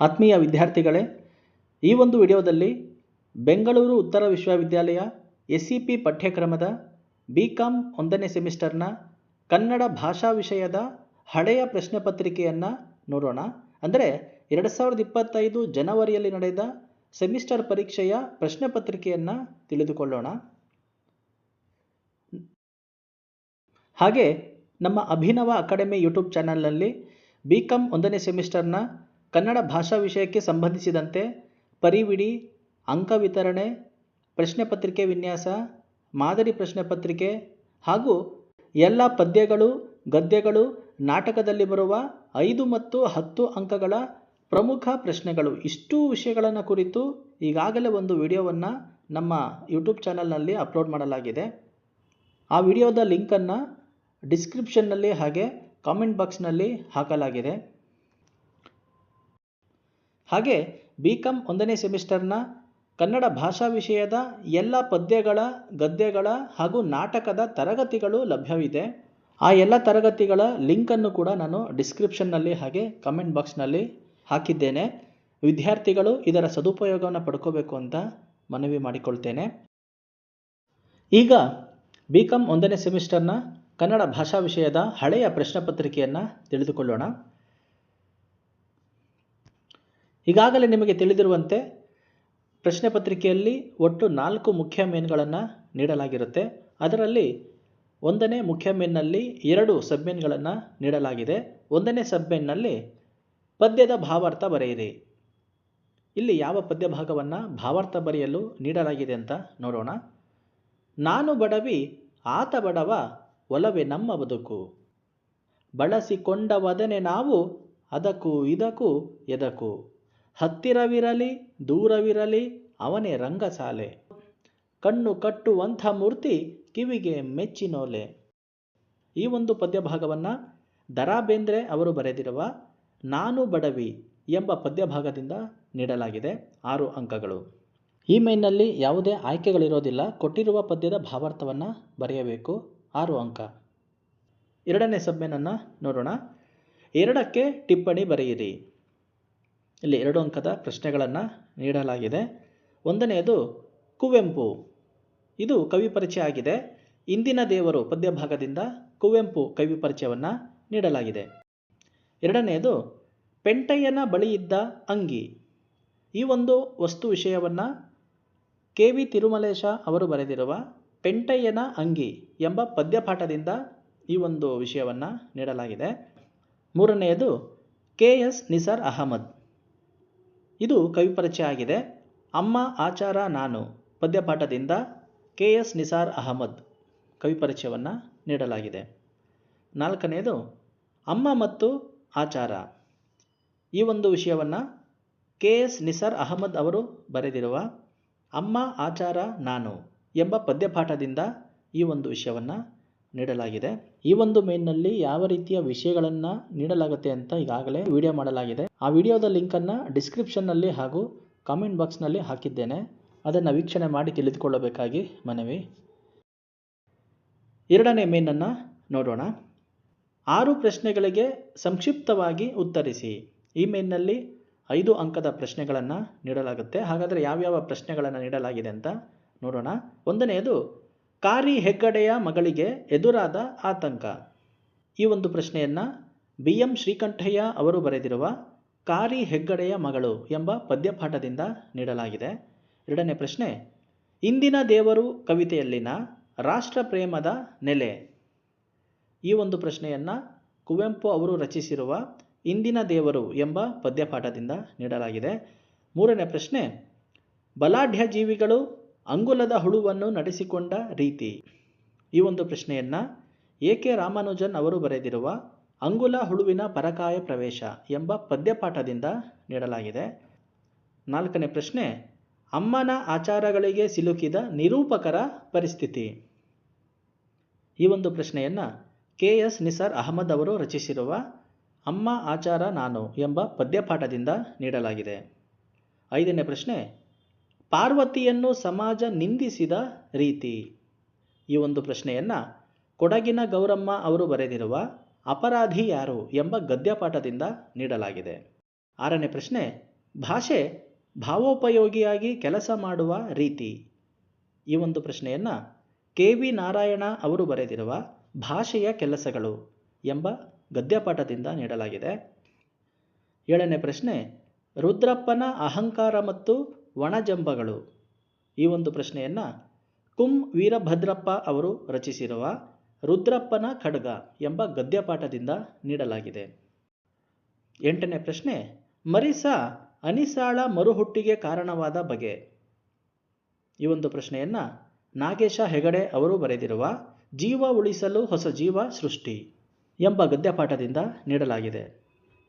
ಆತ್ಮೀಯ ವಿದ್ಯಾರ್ಥಿಗಳೇ, ಈ ಒಂದು ವಿಡಿಯೋದಲ್ಲಿ ಬೆಂಗಳೂರು ಉತ್ತರ ವಿಶ್ವವಿದ್ಯಾಲಯ ಎಸ್ ಸಿ ಪಿ ಪಠ್ಯಕ್ರಮದ ಬಿ ಕಾಮ್ ಒಂದನೇ ಸೆಮಿಸ್ಟರ್ನ ಕನ್ನಡ ಭಾಷಾ ವಿಷಯದ ಹಳೆಯ ಪ್ರಶ್ನೆ ಪತ್ರಿಕೆಯನ್ನು ನೋಡೋಣ. ಅಂದರೆ ಎರಡು ಸಾವಿರದ ಇಪ್ಪತ್ತೈದು ಜನವರಿಯಲ್ಲಿ ನಡೆದ ಸೆಮಿಸ್ಟರ್ ಪರೀಕ್ಷೆಯ ಪ್ರಶ್ನೆ ಪತ್ರಿಕೆಯನ್ನು ತಿಳಿದುಕೊಳ್ಳೋಣ. ಹಾಗೆ ನಮ್ಮ ಅಭಿನವ ಅಕಾಡೆಮಿ ಯೂಟ್ಯೂಬ್ ಚಾನಲ್ನಲ್ಲಿ ಬಿ ಕಾಮ್ ಒಂದನೇ ಸೆಮಿಸ್ಟರ್ನ ಕನ್ನಡ ಭಾಷಾ ವಿಷಯಕ್ಕೆ ಸಂಬಂಧಿಸಿದಂತೆ ಪರಿವಿಡಿ, ಅಂಕ ವಿತರಣೆ, ಪ್ರಶ್ನೆ ಪತ್ರಿಕೆ ವಿನ್ಯಾಸ, ಮಾದರಿ ಪ್ರಶ್ನೆ ಪತ್ರಿಕೆ ಹಾಗೂ ಎಲ್ಲ ಪದ್ಯಗಳು, ಗದ್ಯಗಳು, ನಾಟಕದಲ್ಲಿ ಬರುವ ಐದು ಮತ್ತು ಹತ್ತು ಅಂಕಗಳ ಪ್ರಮುಖ ಪ್ರಶ್ನೆಗಳು. ಇಷ್ಟೂ ವಿಷಯಗಳನ್ನು ಕುರಿತು ಈಗಾಗಲೇ ಒಂದು ವಿಡಿಯೋವನ್ನು ನಮ್ಮ ಯೂಟ್ಯೂಬ್ ಚಾನಲ್ನಲ್ಲಿ ಅಪ್ಲೋಡ್ ಮಾಡಲಾಗಿದೆ. ಆ ವಿಡಿಯೋದ ಲಿಂಕನ್ನು ಡಿಸ್ಕ್ರಿಪ್ಷನ್ನಲ್ಲಿ ಹಾಗೆ ಕಾಮೆಂಟ್ ಬಾಕ್ಸ್ನಲ್ಲಿ ಹಾಕಲಾಗಿದೆ. ಹಾಗೆ ಬಿ ಕಾಮ್ ಒಂದನೇ ಸೆಮಿಸ್ಟರ್ನ ಕನ್ನಡ ಭಾಷಾ ವಿಷಯದ ಎಲ್ಲ ಪದ್ಯಗಳ, ಗದ್ಯಗಳ ಹಾಗೂ ನಾಟಕದ ತರಗತಿಗಳು ಲಭ್ಯವಿದೆ. ಆ ಎಲ್ಲ ತರಗತಿಗಳ ಲಿಂಕನ್ನು ಕೂಡ ನಾನು ಡಿಸ್ಕ್ರಿಪ್ಷನ್ನಲ್ಲಿ ಹಾಗೆ ಕಮೆಂಟ್ ಬಾಕ್ಸ್ನಲ್ಲಿ ಹಾಕಿದ್ದೇನೆ. ವಿದ್ಯಾರ್ಥಿಗಳು ಇದರ ಸದುಪಯೋಗವನ್ನು ಪಡ್ಕೋಬೇಕು ಅಂತ ಮನವಿ ಮಾಡಿಕೊಳ್ತೇನೆ. ಈಗ ಬಿ ಕಾಮ್ ಒಂದನೇ ಸೆಮಿಸ್ಟರ್ನ ಕನ್ನಡ ಭಾಷಾ ವಿಷಯದ ಹಳೆಯ ಪ್ರಶ್ನೆ ಪತ್ರಿಕೆಯನ್ನು ತಿಳಿದುಕೊಳ್ಳೋಣ. ಈಗಾಗಲೇ ನಿಮಗೆ ತಿಳಿದಿರುವಂತೆ ಪ್ರಶ್ನೆ ಪತ್ರಿಕೆಯಲ್ಲಿ ಒಟ್ಟು ನಾಲ್ಕು ಮುಖ್ಯ ಮೇನ್ಗಳನ್ನು ನೀಡಲಾಗಿರುತ್ತೆ. ಅದರಲ್ಲಿ ಒಂದನೇ ಮುಖ್ಯ ಮೇನ್ನಲ್ಲಿ ಎರಡು ಸಬ್ಮೇನ್ಗಳನ್ನು ನೀಡಲಾಗಿದೆ. ಒಂದನೇ ಸಬ್ಮೇನ್ನಲ್ಲಿ ಪದ್ಯದ ಭಾವಾರ್ಥ ಬರೆಯಿರಿ. ಇಲ್ಲಿ ಯಾವ ಪದ್ಯ ಭಾಗವನ್ನು ಭಾವಾರ್ಥ ಬರೆಯಲು ನೀಡಲಾಗಿದೆ ಅಂತ ನೋಡೋಣ. ನಾನು ಬಡವಿ, ಆತ ಬಡವ, ಒಲವೇ ನಮ್ಮ ಬದುಕು. ಬಳಸಿಕೊಂಡ ವದನೆ ನಾವು ಅದಕ್ಕೂ ಇದಕ್ಕೂ ಎದಕ್ಕೂ. ಹತ್ತಿರವಿರಲಿ, ದೂರವಿರಲಿ, ಅವನೇ ರಂಗಸಾಲೆ. ಕಣ್ಣು ಕಟ್ಟುವಂಥ ಮೂರ್ತಿ ಕಿವಿಗೆ ಮೆಚ್ಚಿನೋಲೆ. ಈ ಒಂದು ಪದ್ಯಭಾಗವನ್ನು ದರಾ ಬೇಂದ್ರೆ ಅವರು ಬರೆದಿರುವ ನಾನು ಬಡವಿ ಎಂಬ ಪದ್ಯಭಾಗದಿಂದ ನೀಡಲಾಗಿದೆ ಆರು ಅಂಕಗಳು. ಈ ಮೈನಲ್ಲಿ ಯಾವುದೇ ಆಯ್ಕೆಗಳಿರೋದಿಲ್ಲ, ಕೊಟ್ಟಿರುವ ಪದ್ಯದ ಭಾವಾರ್ಥವನ್ನು ಬರೆಯಬೇಕು. ಆರು ಅಂಕ. ಎರಡನೇ ಸಬ್ಮೆನನ್ನು ನೋಡೋಣ. ಎರಡಕ್ಕೆ ಟಿಪ್ಪಣಿ ಬರೆಯಿರಿ. ಇಲ್ಲಿ ಎರಡು ಅಂಕದ ಪ್ರಶ್ನೆಗಳನ್ನು ನೀಡಲಾಗಿದೆ. ಒಂದನೆಯದು ಕುವೆಂಪು. ಇದು ಕವಿ ಪರಿಚಯ ಆಗಿದೆ. ಇಂದಿನ ದೇವರು ಪದ್ಯ ಭಾಗದಿಂದ ಕುವೆಂಪು ಕವಿ ಪರಿಚಯವನ್ನು ನೀಡಲಾಗಿದೆ. ಎರಡನೆಯದು ಪೆಂಟಯ್ಯನ ಬಳಿಯಿದ್ದ ಅಂಗಿ. ಈ ಒಂದು ವಸ್ತು ವಿಷಯವನ್ನು ಕೆ ವಿ ತಿರುಮಲೇಶ ಅವರು ಬರೆದಿರುವ ಪೆಂಟಯ್ಯನ ಅಂಗಿ ಎಂಬ ಪದ್ಯಪಾಠದಿಂದ ಈ ಒಂದು ವಿಷಯವನ್ನು ನೀಡಲಾಗಿದೆ. ಮೂರನೆಯದು ಕೆ ಎಸ್ ನಿಸಾರ್ ಅಹಮದ್. ಇದು ಕವಿ ಪರಿಚಯ ಆಗಿದೆ. ಅಮ್ಮ, ಆಚಾರ, ನಾನು. ಪದ್ಯಪಾಠದಿಂದ ಕೆ ಎಸ್ ನಿಸಾರ್ ಅಹಮದ್ ಕವಿ ಪರಿಚಯವನ್ನು ನೀಡಲಾಗಿದೆ. ನಾಲ್ಕನೆಯದು ಅಮ್ಮ ಮತ್ತು ಆಚಾರ. ಈ ಒಂದು ವಿಷಯವನ್ನು ಕೆ ಎಸ್ ನಿಸಾರ್ ಅಹಮದ್ ಅವರು ಬರೆದಿರುವ ಅಮ್ಮ, ಆಚಾರ, ನಾನು ಎಂಬ ಪದ್ಯಪಾಠದಿಂದ ಈ ಒಂದು ವಿಷಯವನ್ನು ನೀಡಲಾಗಿದೆ. ಈ ಒಂದು ಮೇನ್ನಲ್ಲಿ ಯಾವ ರೀತಿಯ ವಿಷಯಗಳನ್ನು ನೀಡಲಾಗುತ್ತೆ ಅಂತ ಈಗಾಗಲೇ ವಿಡಿಯೋ ಮಾಡಲಾಗಿದೆ. ಆ ವಿಡಿಯೋದ ಲಿಂಕನ್ನು ಡಿಸ್ಕ್ರಿಪ್ಷನ್ನಲ್ಲಿ ಹಾಗೂ ಕಾಮೆಂಟ್ ಬಾಕ್ಸ್ನಲ್ಲಿ ಹಾಕಿದ್ದೇನೆ. ಅದನ್ನು ವೀಕ್ಷಣೆ ಮಾಡಿ ತಿಳಿದುಕೊಳ್ಳಬೇಕಾಗಿ ಮನವಿ. ಎರಡನೇ ಮೇನನ್ನು ನೋಡೋಣ. ಆರು ಪ್ರಶ್ನೆಗಳಿಗೆ ಸಂಕ್ಷಿಪ್ತವಾಗಿ ಉತ್ತರಿಸಿ. ಈ ಮೇನ್ನಲ್ಲಿ ಐದು ಅಂಕದ ಪ್ರಶ್ನೆಗಳನ್ನು ನೀಡಲಾಗುತ್ತೆ. ಹಾಗಾದರೆ ಯಾವ್ಯಾವ ಪ್ರಶ್ನೆಗಳನ್ನು ನೀಡಲಾಗಿದೆ ಅಂತ ನೋಡೋಣ. ಒಂದನೆಯದು ಕಾರಿ ಹೆಗ್ಗಡೆಯ ಮಗಳಿಗೆ ಎದುರಾದ ಆತಂಕ. ಈ ಒಂದು ಪ್ರಶ್ನೆಯನ್ನು ಬಿ ಎಂ ಶ್ರೀಕಂಠಯ್ಯ ಅವರು ಬರೆದಿರುವ ಕಾರಿ ಹೆಗ್ಗಡೆಯ ಮಗಳು ಎಂಬ ಪದ್ಯಪಾಠದಿಂದ ನೀಡಲಾಗಿದೆ. ಎರಡನೇ ಪ್ರಶ್ನೆ, ಇಂದಿನ ದೇವರು ಕವಿತೆಯಲ್ಲಿನ ರಾಷ್ಟ್ರ ಪ್ರೇಮದ ನೆಲೆ. ಈ ಒಂದು ಪ್ರಶ್ನೆಯನ್ನು ಕುವೆಂಪು ಅವರು ರಚಿಸಿರುವ ಇಂದಿನ ದೇವರು ಎಂಬ ಪದ್ಯಪಾಠದಿಂದ ನೀಡಲಾಗಿದೆ. ಮೂರನೇ ಪ್ರಶ್ನೆ, ಬಲಾಢ್ಯ ಜೀವಿಗಳು ಅಂಗುಲದ ಹುಳುವನ್ನು ನಡೆಸಿಕೊಂಡ ರೀತಿ. ಈ ಒಂದು ಪ್ರಶ್ನೆಯನ್ನು ಎ ಕೆ ರಾಮಾನುಜನ್ ಅವರು ಬರೆದಿರುವ ಅಂಗುಲ ಹುಳುವಿನ ಪರಕಾಯ ಪ್ರವೇಶ ಎಂಬ ಪದ್ಯಪಾಠದಿಂದ ನೀಡಲಾಗಿದೆ. ನಾಲ್ಕನೇ ಪ್ರಶ್ನೆ, ಅಮ್ಮನ ಆಚಾರಗಳಿಗೆ ಸಿಲುಕಿದ ನಿರೂಪಕರ ಪರಿಸ್ಥಿತಿ. ಈ ಒಂದು ಪ್ರಶ್ನೆಯನ್ನು ಕೆ ಎಸ್ ನಿಸಾರ್ ಅಹಮದ್ ಅವರು ರಚಿಸಿರುವ ಅಮ್ಮ ಆಚಾರ ನಾನು ಎಂಬ ಪದ್ಯಪಾಠದಿಂದ ನೀಡಲಾಗಿದೆ. ಐದನೇ ಪ್ರಶ್ನೆ ಪಾರ್ವತಿಯನ್ನು ಸಮಾಜ ನಿಂದಿಸಿದ ರೀತಿ? ಈ ಒಂದು ಪ್ರಶ್ನೆಯನ್ನು ಕೊಡಗಿನ ಗೌರಮ್ಮ ಅವರು ಬರೆದಿರುವ ಅಪರಾಧಿ ಯಾರು ಎಂಬ ಗದ್ಯಪಾಠದಿಂದ ನೀಡಲಾಗಿದೆ. ಆರನೇ ಪ್ರಶ್ನೆ, ಭಾಷೆ ಭಾವೋಪಯೋಗಿಯಾಗಿ ಕೆಲಸ ಮಾಡುವ ರೀತಿ? ಈ ಒಂದು ಪ್ರಶ್ನೆಯನ್ನು ಕೆ ವಿ ನಾರಾಯಣ ಅವರು ಬರೆದಿರುವ ಭಾಷೆಯ ಕೆಲಸಗಳು ಎಂಬ ಗದ್ಯಪಾಠದಿಂದ ನೀಡಲಾಗಿದೆ. ಏಳನೇ ಪ್ರಶ್ನೆ, ರುದ್ರಪ್ಪನ ಅಹಂಕಾರ ಮತ್ತು ಒಣಜಂಬಗಳು ಈ ಒಂದು ಪ್ರಶ್ನೆಯನ್ನು ಕುಂ ವೀರಭದ್ರಪ್ಪ ಅವರು ರಚಿಸಿರುವ ರುದ್ರಪ್ಪನ ಖಡ್ಗ ಎಂಬ ಗದ್ಯಪಾಠದಿಂದ ನೀಡಲಾಗಿದೆ. ಎಂಟನೇ ಪ್ರಶ್ನೆ, ಮರಿಸ ಅನಿಸಾಳ ಮರುಹುಟ್ಟಿಗೆ ಕಾರಣವಾದ ಬಗೆ. ಈ ಒಂದು ಪ್ರಶ್ನೆಯನ್ನು ನಾಗೇಶ ಹೆಗಡೆ ಅವರು ಬರೆದಿರುವ ಜೀವ ಉಳಿಸಲು ಹೊಸ ಜೀವ ಸೃಷ್ಟಿ ಎಂಬ ಗದ್ಯಪಾಠದಿಂದ ನೀಡಲಾಗಿದೆ.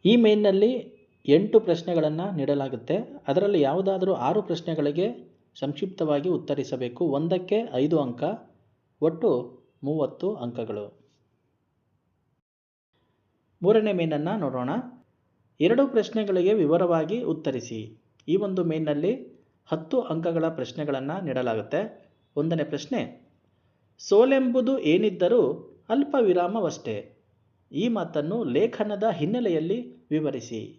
ಈ ಮೇನ್ನಲ್ಲಿ ಎಂಟು ಪ್ರಶ್ನೆಗಳನ್ನು ನೀಡಲಾಗುತ್ತೆ. ಅದರಲ್ಲಿ ಯಾವುದಾದರೂ ಆರು ಪ್ರಶ್ನೆಗಳಿಗೆ ಸಂಕ್ಷಿಪ್ತವಾಗಿ ಉತ್ತರಿಸಬೇಕು. ಒಂದಕ್ಕೆ ಐದು ಅಂಕ, ಒಟ್ಟು ಮೂವತ್ತು ಅಂಕಗಳು. ಮೂರನೇ ಮೇನನ್ನು ನೋಡೋಣ. ಎರಡು ಪ್ರಶ್ನೆಗಳಿಗೆ ವಿವರವಾಗಿ ಉತ್ತರಿಸಿ. ಈ ಒಂದು ಮೇನ್ನಲ್ಲಿ ಹತ್ತು ಅಂಕಗಳ ಪ್ರಶ್ನೆಗಳನ್ನು ನೀಡಲಾಗುತ್ತೆ. ಒಂದನೇ ಪ್ರಶ್ನೆ, ಸೋಲೆಂಬುದು ಏನಿದ್ದರೂ ಅಲ್ಪ ವಿರಾಮವಷ್ಟೇ ಈ ಮಾತನ್ನು ಲೇಖನದ ಹಿನ್ನೆಲೆಯಲ್ಲಿ ವಿವರಿಸಿ.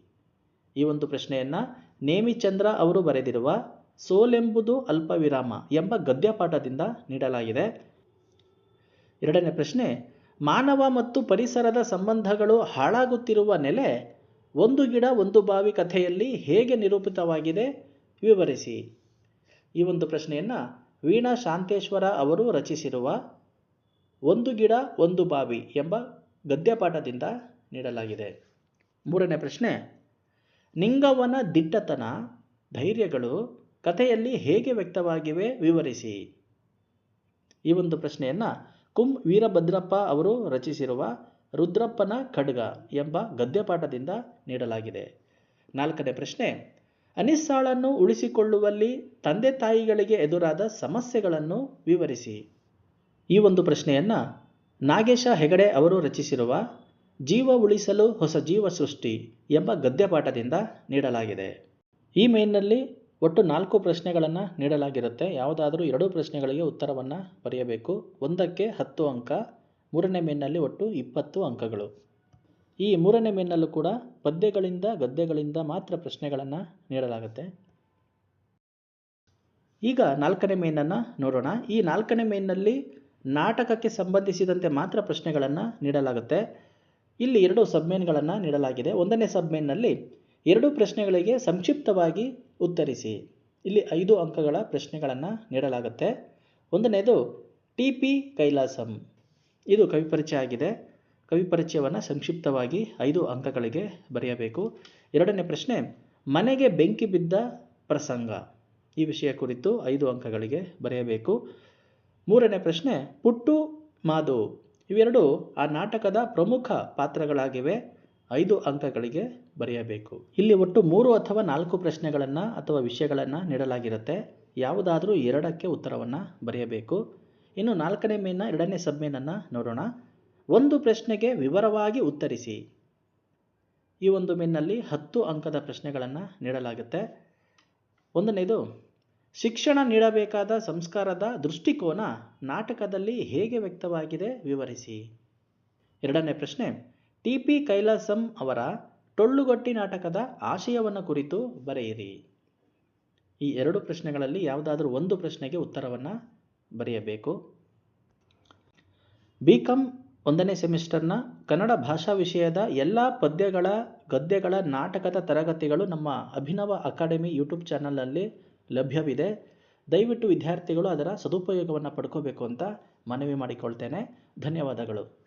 ಈ ಒಂದು ಪ್ರಶ್ನೆಯನ್ನು ನೇಮಿಚಂದ್ರ ಅವರು ಬರೆದಿರುವ ಸೋಲೆಂಬುದು ಅಲ್ಪ ವಿರಾಮ ಎಂಬ ಗದ್ಯಪಾಠದಿಂದ ನೀಡಲಾಗಿದೆ. ಎರಡನೇ ಪ್ರಶ್ನೆ, ಮಾನವ ಮತ್ತು ಪರಿಸರದ ಸಂಬಂಧಗಳು ಹಾಳಾಗುತ್ತಿರುವ ನೆಲೆ ಒಂದು ಗಿಡ ಒಂದು ಬಾವಿ ಕಥೆಯಲ್ಲಿ ಹೇಗೆ ನಿರೂಪಿತವಾಗಿದೆ ವಿವರಿಸಿ. ಈ ಒಂದು ಪ್ರಶ್ನೆಯನ್ನು ವೀಣಾ ಶಾಂತೇಶ್ವರ ಅವರು ರಚಿಸಿರುವ ಒಂದು ಗಿಡ ಒಂದು ಬಾವಿ ಎಂಬ ಗದ್ಯಪಾಠದಿಂದ ನೀಡಲಾಗಿದೆ. ಮೂರನೇ ಪ್ರಶ್ನೆ ನಿಂಗವನ ದಿಟ್ಟತನ ಧೈರ್ಯಗಳು ಕಥೆಯಲ್ಲಿ ಹೇಗೆ ವ್ಯಕ್ತವಾಗಿವೆ ವಿವರಿಸಿ. ಈ ಒಂದು ಪ್ರಶ್ನೆಯನ್ನು ಕುಂ ವೀರಭದ್ರಪ್ಪ ಅವರು ರಚಿಸಿರುವ ರುದ್ರಪ್ಪನ ಖಡ್ಗ ಎಂಬ ಗದ್ಯಪಾಠದಿಂದ ನೀಡಲಾಗಿದೆ. ನಾಲ್ಕನೇ ಪ್ರಶ್ನೆ, ಅನಿಸ್ಸಾಳನ್ನು ಉಳಿಸಿಕೊಳ್ಳುವಲ್ಲಿ ತಂದೆ ತಾಯಿಗಳಿಗೆ ಎದುರಾದ ಸಮಸ್ಯೆಗಳನ್ನು ವಿವರಿಸಿ. ಈ ಒಂದು ಪ್ರಶ್ನೆಯನ್ನು ನಾಗೇಶ ಹೆಗಡೆ ಅವರು ರಚಿಸಿರುವ ಜೀವ ಉಳಿಸಲು ಹೊಸ ಜೀವ ಸೃಷ್ಟಿ ಎಂಬ ಗದ್ಯಪಾಠದಿಂದ ನೀಡಲಾಗಿದೆ. ಈ ಮೇನ್ನಲ್ಲಿ ಒಟ್ಟು ನಾಲ್ಕು ಪ್ರಶ್ನೆಗಳನ್ನು ನೀಡಲಾಗಿರುತ್ತೆ. ಯಾವುದಾದರೂ ಎರಡು ಪ್ರಶ್ನೆಗಳಿಗೆ ಉತ್ತರವನ್ನು ಬರೆಯಬೇಕು. ಒಂದಕ್ಕೆ ಹತ್ತು ಅಂಕ, ಮೂರನೇ ಮೇನ್ನಲ್ಲಿ ಒಟ್ಟು ಇಪ್ಪತ್ತು ಅಂಕಗಳು. ಈ ಮೂರನೇ ಮೇನ್ನಲ್ಲೂ ಕೂಡ ಪದ್ಯಗಳಿಂದ, ಗದ್ಯಗಳಿಂದ ಮಾತ್ರ ಪ್ರಶ್ನೆಗಳನ್ನು ನೀಡಲಾಗುತ್ತೆ. ಈಗ ನಾಲ್ಕನೇ ಮೇನನ್ನು ನೋಡೋಣ. ಈ ನಾಲ್ಕನೇ ಮೇನ್ನಲ್ಲಿ ನಾಟಕಕ್ಕೆ ಸಂಬಂಧಿಸಿದಂತೆ ಮಾತ್ರ ಪ್ರಶ್ನೆಗಳನ್ನು ನೀಡಲಾಗುತ್ತೆ. ಇಲ್ಲಿ ಎರಡು ಸಬ್ಮೇನ್ಗಳನ್ನು ನೀಡಲಾಗಿದೆ. ಒಂದನೇ ಸಬ್ಮೇನ್ನಲ್ಲಿ ಎರಡು ಪ್ರಶ್ನೆಗಳಿಗೆ ಸಂಕ್ಷಿಪ್ತವಾಗಿ ಉತ್ತರಿಸಿ. ಇಲ್ಲಿ ಐದು ಅಂಕಗಳ ಪ್ರಶ್ನೆಗಳನ್ನು ನೀಡಲಾಗುತ್ತೆ. ಒಂದನೇದು ಟಿ ಪಿ ಕೈಲಾಸಂ. ಇದು ಕವಿಪರಿಚಯ ಆಗಿದೆ. ಕವಿಪರಿಚಯವನ್ನು ಸಂಕ್ಷಿಪ್ತವಾಗಿ ಐದು ಅಂಕಗಳಿಗೆ ಬರೆಯಬೇಕು. ಎರಡನೇ ಪ್ರಶ್ನೆ, ಮನೆಗೆ ಬೆಂಕಿ ಬಿದ್ದ ಪ್ರಸಂಗ. ಈ ವಿಷಯ ಕುರಿತು ಐದು ಅಂಕಗಳಿಗೆ ಬರೆಯಬೇಕು. ಮೂರನೇ ಪ್ರಶ್ನೆ, ಪುಟ್ಟು ಮಾದು. ಇವೆರಡು ಆ ನಾಟಕದ ಪ್ರಮುಖ ಪಾತ್ರಗಳಾಗಿವೆ. ಐದು ಅಂಕಗಳಿಗೆ ಬರೆಯಬೇಕು. ಇಲ್ಲಿ ಒಟ್ಟು ಮೂರು ಅಥವಾ ನಾಲ್ಕು ಪ್ರಶ್ನೆಗಳನ್ನು ಅಥವಾ ವಿಷಯಗಳನ್ನು ನೀಡಲಾಗಿರುತ್ತೆ. ಯಾವುದಾದರೂ ಎರಡಕ್ಕೆ ಉತ್ತರವನ್ನು ಬರೆಯಬೇಕು. ಇನ್ನು ನಾಲ್ಕನೇ ಮೇನ ಎರಡನೇ ಸಬ್ಮೇನನ್ನು ನೋಡೋಣ. ಒಂದು ಪ್ರಶ್ನೆಗೆ ವಿವರವಾಗಿ ಉತ್ತರಿಸಿ. ಈ ಒಂದು ಮೇನ್ನಲ್ಲಿ ಹತ್ತು ಅಂಕದ ಪ್ರಶ್ನೆಗಳನ್ನು ನೀಡಲಾಗುತ್ತೆ. ಒಂದನೇದು ಶಿಕ್ಷಣ ನೀಡಬೇಕಾದ ಸಂಸ್ಕಾರದ ದೃಷ್ಟಿಕೋನ ನಾಟಕದಲ್ಲಿ ಹೇಗೆ ವ್ಯಕ್ತವಾಗಿದೆ ವಿವರಿಸಿ. ಎರಡನೇ ಪ್ರಶ್ನೆ, ಟಿ. ಪಿ. ಕೈಲಾಸಂ ಅವರ ಟೊಳ್ಳುಗಟ್ಟಿ ನಾಟಕದ ಆಶಯವನ್ನು ಕುರಿತು ಬರೆಯಿರಿ. ಈ ಎರಡು ಪ್ರಶ್ನೆಗಳಲ್ಲಿ ಯಾವುದಾದ್ರೂ ಒಂದು ಪ್ರಶ್ನೆಗೆ ಉತ್ತರವನ್ನು ಬರೆಯಬೇಕು. ಬಿ. ಕಾಮ್ ಒಂದನೇ ಸೆಮಿಸ್ಟರ್ನ ಕನ್ನಡ ಭಾಷಾ ವಿಷಯದ ಎಲ್ಲ ಪದ್ಯಗಳ ಗದ್ಯಗಳ ನಾಟಕದ ತರಗತಿಗಳು ನಮ್ಮ ಅಭಿನವ ಅಕಾಡೆಮಿ ಯೂಟ್ಯೂಬ್ ಚಾನಲಲ್ಲಿ ಲಭ್ಯವಿದೆ. ದಯವಿಟ್ಟು ವಿದ್ಯಾರ್ಥಿಗಳು ಅದರ ಸದುಪಯೋಗವನ್ನು ಪಡ್ಕೋಬೇಕು ಅಂತ ಮನವಿ ಮಾಡಿಕೊಳ್ತೇನೆ. ಧನ್ಯವಾದಗಳು.